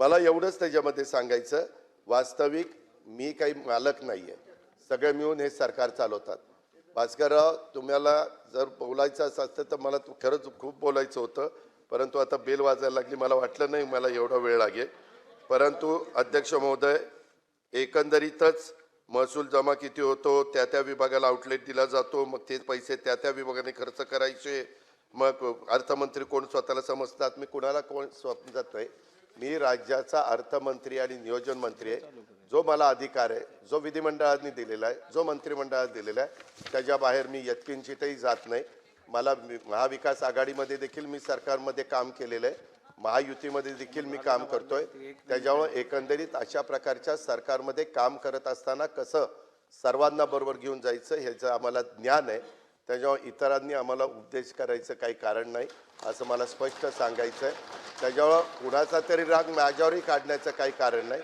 मला एवढंच त्याच्यामध्ये सांगायचं वास्तविक मी काही मालक नाही आहे सगळे मिळून हे सरकार चालवतात. भास्करराव तुम्हाला जर बोलायचं असं असतं तर मला खरंच खूप बोलायचं होतं परंतु आता बेल वाजायला लागली मला वाटलं नाही मला एवढा वेळ लागेल. परंतु अध्यक्ष महोदय एकंदरीतच महसूल जमा किती होतो त्या त्या विभागाला आउटलेट दिला जातो मग ते पैसे त्या त्या विभागाने खर्च करायचे मग अर्थमंत्री कोण स्वतःला समजतात मी कुणाला कोण स्वप्न जात नाही. मी राज्याचा अर्थमंत्री आणि नियोजन मंत्री आहे. जो मला अधिकार आहे जो विधिमंडळाने दिलेला आहे जो मंत्रिमंडळात दिलेला आहे त्याच्या बाहेर मी यत्किंचितही जात नाही. मला महाविकास आघाडीमध्ये देखील मी सरकारमध्ये काम केलेलं आहे. महायुतीमध्ये देखील मी काम करतोय. त्याच्यामुळे एकंदरीत अशा प्रकारच्या सरकारमध्ये काम करत असताना कसं सर्वांना बरोबर घेऊन जायचं ह्याचं आम्हाला ज्ञान आहे. त्याच्यामुळे इतरांनी आम्हाला उपदेश करायचं काही कारण नाही असं मला स्पष्ट सांगायचं आहे त्याच्यामुळं कुणाचा तरी राग माझ्यावरही काढण्याचं काही कारण नाही.